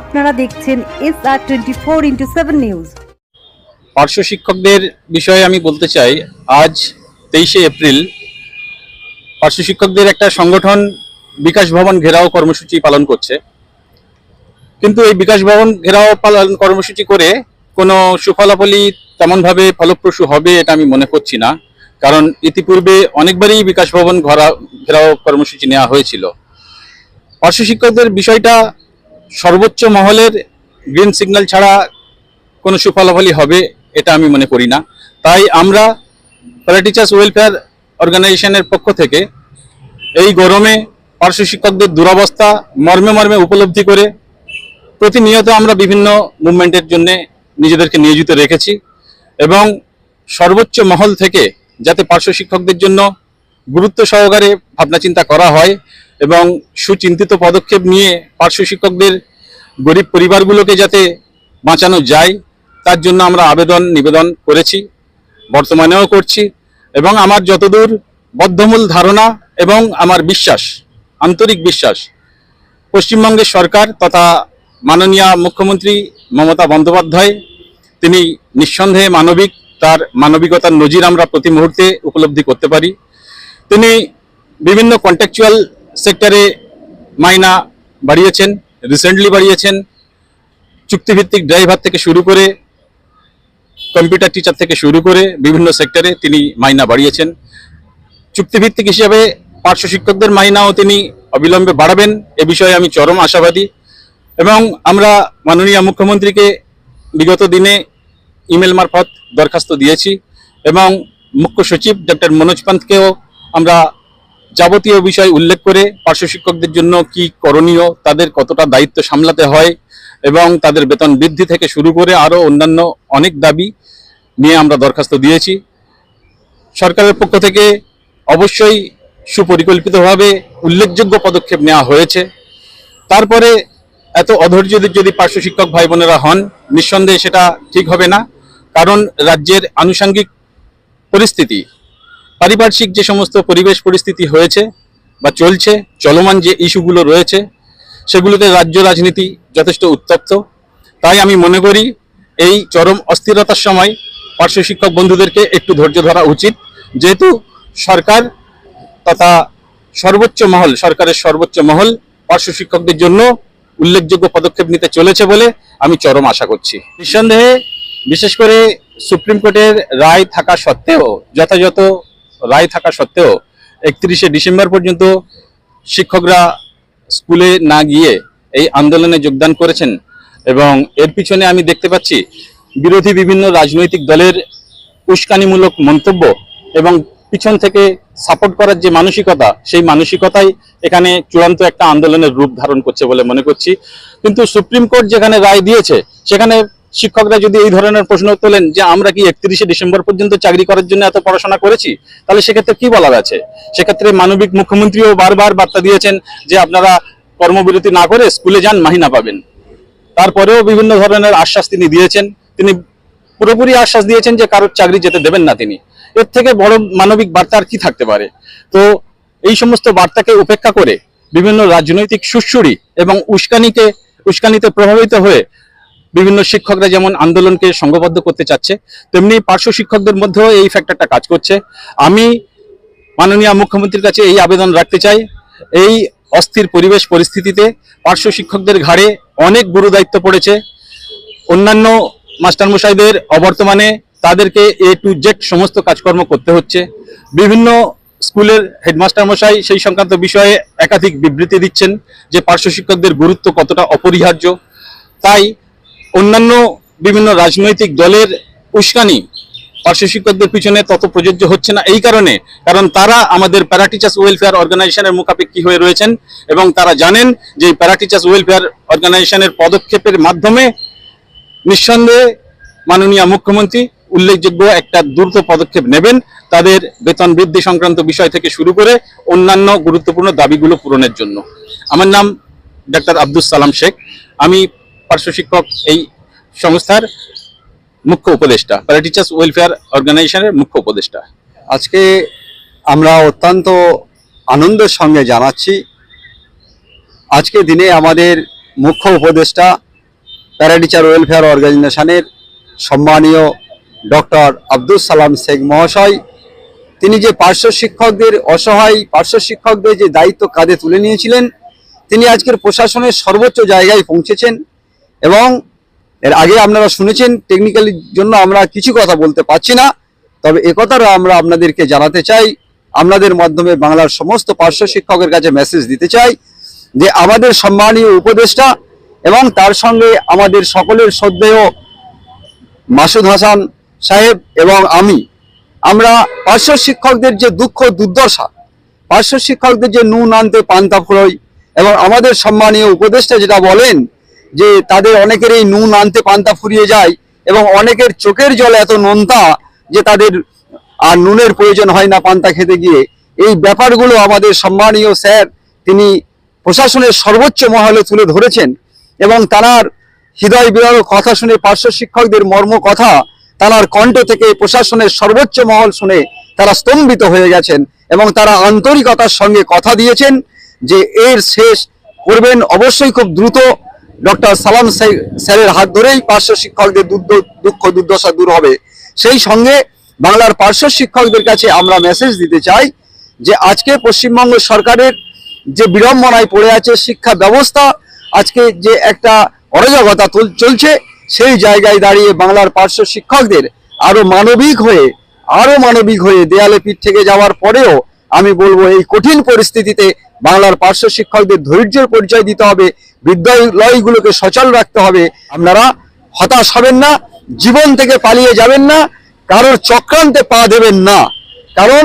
আপনারা দেখছেন S R twenty four into seven news পার্শ্ব শিক্ষকদের বিষয়ে আমি বলতে চাই, আজ তেইশে এপ্রিল পার্শ্ব শিক্ষকদের একটা সংগঠন বিকাশ ভবন ঘেরাও কর্মসূচি পালন করছে। কিন্তু এই বিকাশ ভবন ঘেরাও পালন কর্মসূচি করে কোনো সুফলাফলি তেমনভাবে ফলপ্রসূ হবে এটা আমি মনে করছি না। কারণ ইতিপূর্বে অনেকবারই বিকাশ ভবন ঘরা, ঘেরাও কর্মসূচি নেওয়া হয়েছিল। পার্শ্ব শিক্ষকদের বিষয়টা সর্বোচ্চ মহলের গ্রিন সিগন্যাল ছাড়া কোনো সুফলাফলই হবে, এটা আমি মনে করি না। তাই আমরা প্যারা ওয়েলফেয়ার অর্গানাইজেশনের পক্ষ থেকে এই গরমে পার্শ্ব শিক্ষকদের দুরবস্থা মর্মে মর্মে উপলব্ধি করে প্রতিনিয়ত আমরা বিভিন্ন মুভমেন্টের জন্য নিজেদেরকে নিয়োজিত রেখেছি এবং সর্বোচ্চ মহল থেকে যাতে পার্শ্ব শিক্ষকদের জন্য গুরুত্ব সহকারে ভাবনা চিন্তা করা হয় এবং সুচিন্তিত পদক্ষেপ নিয়ে পার্শ্ব শিক্ষকদের গরিব পরিবারগুলোকে যাতে বাঁচানো যায়, তার জন্য আমরা আবেদন, নিবেদন করেছি, বর্তমানেও করছি এবং আমার যতদূর বদ্ধমূল ধারণা এবং আমার বিশ্বাস, আন্তরিক বিশ্বাস, পশ্চিমবঙ্গের সরকার তথা মাননীয় মুখ্যমন্ত্রী মমতা বন্দ্যোপাধ্যায়, তিনি নিঃসন্দেহে মানবিক, তার মানবিকতার নজির আমরা প্রতি মুহূর্তে উপলব্ধি করতে পারি। তিনি বিভিন্ন কন্ট্রাকচুয়াল সেক্টরে মাইনা বাড়িয়েছেন রিসেন্টলি বাড়িয়েছেন, চুক্তিভিত্তিক ড্রাইভার থেকে শুরু করে কম্পিউটার টিচার থেকে শুরু করে বিভিন্ন সেক্টরে তিনি মাইনা বাড়িয়েছেন। চুক্তিভিত্তিক হিসেবে পার্শ্ব শিক্ষকদের মাইনাও তিনি অবিলম্বে বাড়াবেন, এ বিষয়ে আমি চরম আশাবাদী। এবং আমরা মাননীয় মুখ্যমন্ত্রীকে বিগত দিনে ইমেল মারফত দরখাস্ত দিয়েছি এবং মুখ্য সচিব ডক্টর মনোজ পান্তকেও আমরা যাবতীয় বিষয় উল্লেখ করে পার্শ্ব শিক্ষকদের জন্য কি করণীয়, তাদের কতটা দায়িত্ব সামলাতে হয় এবং তাদের বেতন বৃদ্ধি থেকে শুরু করে আরও অন্যান্য অনেক দাবি নিয়ে আমরা দরখাস্ত দিয়েছি। সরকারের পক্ষ থেকে অবশ্যই সুপরিকল্পিতভাবে উল্লেখযোগ্য পদক্ষেপ নেওয়া হয়েছে। তারপরে এত অধৈর্য যদি পার্শ্ব শিক্ষক ভাই বোনেরা হন, নিঃসন্দেহে সেটা ঠিক হবে না, কারণ রাজ্যের আনুষঙ্গিক পরিস্থিতি পারিপার্শ্বিক যে সমস্ত পরিবেশ পরিস্থিতি হয়েছে বা চলছে, চলমান যে ইস্যুগুলো রয়েছে, সেগুলোতে রাজ্য রাজনীতি যথেষ্ট উত্তপ্ত। তাই আমি মনে করি এই চরম অস্থিরতার সময় পার্শ্ব শিক্ষক বন্ধুদেরকে একটু ধৈর্য ধরা উচিত। যেহেতু সরকার তথা সর্বোচ্চ মহল, সরকারের সর্বোচ্চ মহল পার্শ্ব শিক্ষকদের জন্য উল্লেখযোগ্য পদক্ষেপ নিতে চলেছে বলে আমি চরম আশা করছি। নিঃসন্দেহে বিশেষ করে সুপ্রিম কোর্টের রায় থাকা সত্ত্বেও যথাযথ রায় থাকা সত্ত্বেও একত্রিশে ডিসেম্বর পর্যন্ত শিক্ষকরা স্কুলে না গিয়ে এই আন্দোলনে যোগদান করেছেন এবং এর পিছনে আমি দেখতে পাচ্ছি বিরোধী বিভিন্ন রাজনৈতিক দলের উস্কানিমূলক মন্তব্য এবং পিছন থেকে সাপোর্ট করার যে মানসিকতা, সেই মানসিকতাই এখানে চূড়ান্ত একটা আন্দোলনের রূপ ধারণ করছে বলে মনে করছি। কিন্তু সুপ্রিম কোর্ট যেখানে রায় দিয়েছে, সেখানে শিক্ষকরা যদি এই ধরনের প্রশ্ন তোলেন যে আমরা কি একত্রিশে ডিসেম্বর পর্যন্ত চাকরি করার জন্য এত পড়াশোনা করেছি, তাহলে সেক্ষেত্রে কি বলার আছে? সেক্ষেত্রে মানবিক মুখ্যমন্ত্রীও বারবার বার্তা দিয়েছেন যে আপনারা কর্মবিরতি না করে স্কুলে যান, মাহিনা পাবেন। তারপরেও বিভিন্ন ধরনের আশ্বাস তিনি দিয়েছেন। তিনি পুরোপুরি আশ্বাস দিয়েছেন যে কারোর চাকরি যেতে দেবেন না তিনি। এর থেকে বড় মানবিক বার্তা আর কি থাকতে পারে? তো এই সমস্ত বার্তাকে উপেক্ষা করে বিভিন্ন রাজনৈতিক সুশ্রুরি এবং উস্কানিকে, উস্কানিতে প্রভাবিত হয়ে বিভিন্ন শিক্ষকরা যেমন আন্দোলনকে সংঘবদ্ধ করতে চাচ্ছে, তেমনি পার্শ্ব শিক্ষকদের মধ্যেও এই ফ্যাক্টরটা কাজ করছে। আমি মাননীয় মুখ্যমন্ত্রীর কাছে এই আবেদন রাখতে চাই। এই অস্থির পরিবেশ পরিস্থিতিতে পার্শ্ব শিক্ষকদের ঘাড়ে অনেক গুরু দায়িত্ব পড়েছে। অন্যান্য মাস্টারমশাইদের অবর্তমানে তাদেরকে এ টু জেড সমস্ত কাজকর্ম করতে হচ্ছে। বিভিন্ন স্কুলের হেডমাস্টার মশাই সেই সংক্রান্ত বিষয়ে একাধিক বিবৃতি দিচ্ছেন যে পার্শ্ব শিক্ষকদের গুরুত্ব কতটা অপরিহার্য। তাই অন্যান্য বিভিন্ন রাজনৈতিক দলের উস্কানি পার্শ্ব শিক্ষকদের পিছনে তত প্রযোজ্য হচ্ছে না। এই কারণে, কারণ তারা আমাদের প্যারা টিচার্স ওয়েলফেয়ার অর্গানাইজেশনের মুখাপেক্ষী হয়ে রয়েছেন এবং তারা জানেন যে প্যারা টিচার্স ওয়েলফেয়ার অর্গানাইজেশনের পদক্ষেপের মাধ্যমে নিঃসন্দেহে মাননীয় মুখ্যমন্ত্রী উল্লেখযোগ্য একটা দ্রুত পদক্ষেপ নেবেন তাদের বেতন বৃদ্ধি সংক্রান্ত বিষয় থেকে শুরু করে অন্যান্য গুরুত্বপূর্ণ দাবিগুলো পূরণের জন্য। আমার নাম ডাক্তার আব্দুল সালাম শেখ। আমি পার্শ্ব শিক্ষক এই সংস্থার মুখ্য উপদেষ্টা প্যারা টিচার্স ওয়েলফেয়ার অর্গানাইজেশনের মুখ্য উপদেষ্টা। আজকে আমরা অত্যন্ত আনন্দের সঙ্গে জানাচ্ছি, আজকে দিনে আমাদের মুখ্য উপদেষ্টা প্যারাটিচার ওয়েলফেয়ার অর্গানাইজেশনের সম্মানীয় ডক্টর আব্দুল সালাম শেখ মহাশয়, তিনি যে পার্শ্ব শিক্ষকদের অসহায়, পার্শ্ব শিক্ষকদের যে দায়িত্ব কাঁধে তুলে নিয়েছিলেন, তিনি আজকের প্রশাসনের সর্বোচ্চ জায়গায় পৌঁছেছেন। এবং এর আগে আপনারা শুনেছেন টেকনিক্যালির জন্য আমরা কিছু কথা বলতে পারছি না। তবে একথারও আমরা আপনাদেরকে জানাতে চাই। আপনাদের মাধ্যমে বাংলার সমস্ত পার্শ্ব শিক্ষকের কাছে মেসেজ দিতে চাই যে, আমাদের সম্মানীয় উপদেষ্টা এবং তার সঙ্গে আমাদের সকলের শ্রদ্ধেয় মাসুদ হাসান সাহেব এবং আমি, আমরা পার্শ্ব শিক্ষকদের যে দুঃখ, দুর্দশা, পার্শ্ব শিক্ষকদের যে নুন আনতে পান্তা ফুরোয় এবং আমাদের সম্মানীয় উপদেষ্টা যেটা বলেন যে তাদের অনেকের এই নুন আনতে পান্তা ফুরিয়ে যায় এবং অনেকের চোখের জল এত নোনতা যে তাদের আর নুনের প্রয়োজন হয় না পান্তা খেতে গিয়ে। এই ব্যাপারগুলো আমাদের সম্মানীয় স্যার, তিনি প্রশাসনের সর্বোচ্চ মহলে তুলে ধরেছেন এবং তার হৃদয় বিরাগ কথা শুনে পার্শ্ব শিক্ষকদের মর্ম কথা তার কণ্ঠ থেকে প্রশাসনের সর্বোচ্চ মহল শুনে তারা স্তম্ভিত হয়ে গেছেন এবং তারা আন্তরিকতার সঙ্গে কথা দিয়েছেন যে এর শেষ করবেন অবশ্যই খুব দ্রুত। ডক্টর সালাম স্যারের হাত ধরেই পার্শ্ব শিক্ষকদের দুঃখ দুর্দশা দূর হবে। সেই সঙ্গে বাংলার পার্শ্ব শিক্ষকদের কাছে আমরা মেসেজ দিতে চাই যে আজকে পশ্চিমবঙ্গ সরকারের যে বিড়ম্বনায় পড়ে আছে শিক্ষা ব্যবস্থা, আজকে যে একটা অরাজকতা চলছে, সেই জায়গায় দাঁড়িয়ে বাংলার পার্শ্ব শিক্ষকদের আরও মানবিক হয়ে, আরও মানবিক হয়ে দেয়ালে পিঠ থেকে যাওয়ার পরেও আমি বলব এই কঠিন পরিস্থিতিতে বাংলার পার্শ্ব শিক্ষকদের ধৈর্যের পরিচয় দিতে হবে, বিদ্যালয়গুলোকে সচল রাখতে হবে। আপনারা হতাশ হবেন না, জীবন থেকে পালিয়ে যাবেন না, কারোর চক্রান্তে পা দেবেন না। কারণ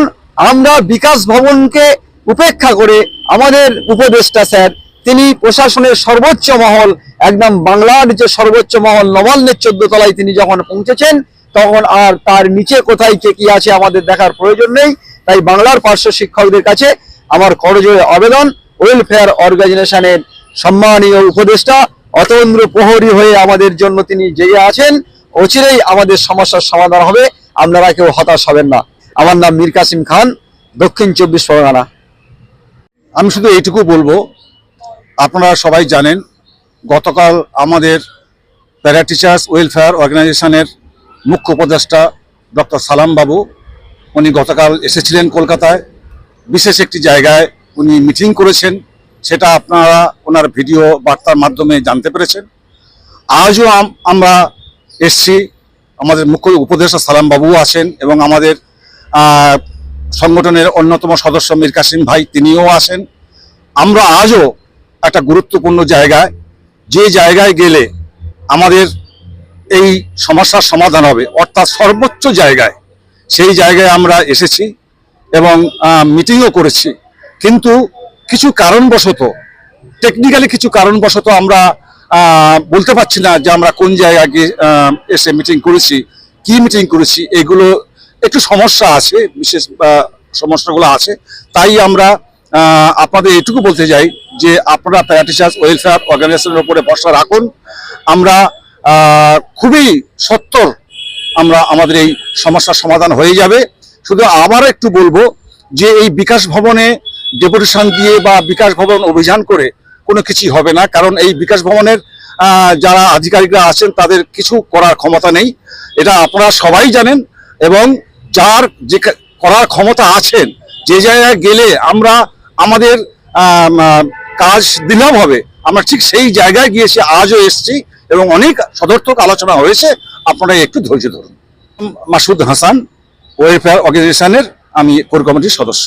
আমরা বিকাশ ভবনকে উপেক্ষা করে আমাদের উপদেষ্টা স্যার, তিনি প্রশাসনের সর্বোচ্চ মহল, একদম বাংলার যে সর্বোচ্চ মহল, নবান্নের চোদ্দ তলায় তিনি যখন পৌঁছেছেন, তখন আর তার নিচে কোথায় কে কি আছে আমাদের দেখার প্রয়োজন নেই। তাই বাংলার পার্শ্ব শিক্ষকদের কাছে আমার করজোড়ে আবেদন। ওয়েলফেয়ার অর্গানাইজেশনের সম্মানীয় উপদেষ্টা অতন্দ্র প্রহরী হয়ে আমাদের জন্য তিনি জেগে আছেন। অচিরেই আমাদের সমস্যার সমাধান হবে। আপনারা কেউ হতাশ হবেন না। আমার নাম মীর কাসিম খান, দক্ষিণ চব্বিশ পরগনা। আমি শুধু এইটুকু বলব, আপনারা সবাই জানেন, গতকাল আমাদের প্যারা টিচার্স ওয়েলফেয়ার অর্গানাইজেশনের মুখ্য উপদেষ্টা ডক্টর সালাম বাবু উনি গতকাল এসেছিলেন কলকাতায়। বিশেষ একটি জায়গায় উনি মিটিং করেছেন, সেটা আপনারা ওনার ভিডিও বার্তার মাধ্যমে জানতে পেরেছেন। আজও আম- আমরা এসছি, আমাদের মুখ্য উপদেষ্টা সালাম বাবুও আছেন এবং আমাদের সংগঠনের অন্যতম সদস্য মীর কাসিম ভাই, তিনিও আসেন আমরা আজও একটা গুরুত্বপূর্ণ জায়গায়, যে জায়গায় গেলে আমাদের এই সমস্যার সমাধান হবে, অর্থাৎ সর্বোচ্চ জায়গায় সেই জায়গায় আমরা এসেছি এবং মিটিংও করেছি। কিন্তু কিছু কারণবশত টেকনিক্যালি কিছু কারণবশত আমরা বলতে পারছি না যে আমরা কোন জায়গায় গিয়ে, এসে মিটিং করেছি কি মিটিং করেছি এগুলো একটু সমস্যা আছে বিশেষ সমস্যাগুলো আছে। তাই আমরা আপনাদের এটুকু বলতে চাই যে আপনারা প্যারাটিচার্স ওয়েলফেয়ার অর্গানাইজেশনের উপরে ভরসা রাখুন। আমরা খুবই সত্তর আমরা আমাদের এই সমস্যার সমাধান হয়ে যাবে। শুধু আবার একটু বলব যে এই বিকাশ ভবনে ডেপুটেশন দিয়ে বা বিকাশ ভবন অভিযান করে কোনো কিছুই হবে না, কারণ এই বিকাশ ভবনের যারা আধিকারিকরা আছেন তাদের কিছু করার ক্ষমতা নেই। এটা আপনারা সবাই জানেন এবং যার যে করার ক্ষমতা আছেন, যে জায়গায় গেলে আমরা আমাদের কাজ দিলাম হবে, আমরা ঠিক সেই জায়গায় গিয়েছি আজও এসেছি। এবং অনেক সদর্থক আলোচনা হয়েছে। আপনারা একটু ধৈর্য ধরুন। মাসুদ হাসান ওয়েলফেয়ার অর্গানাইজেশনের আমি কোর কমিটির সদস্য।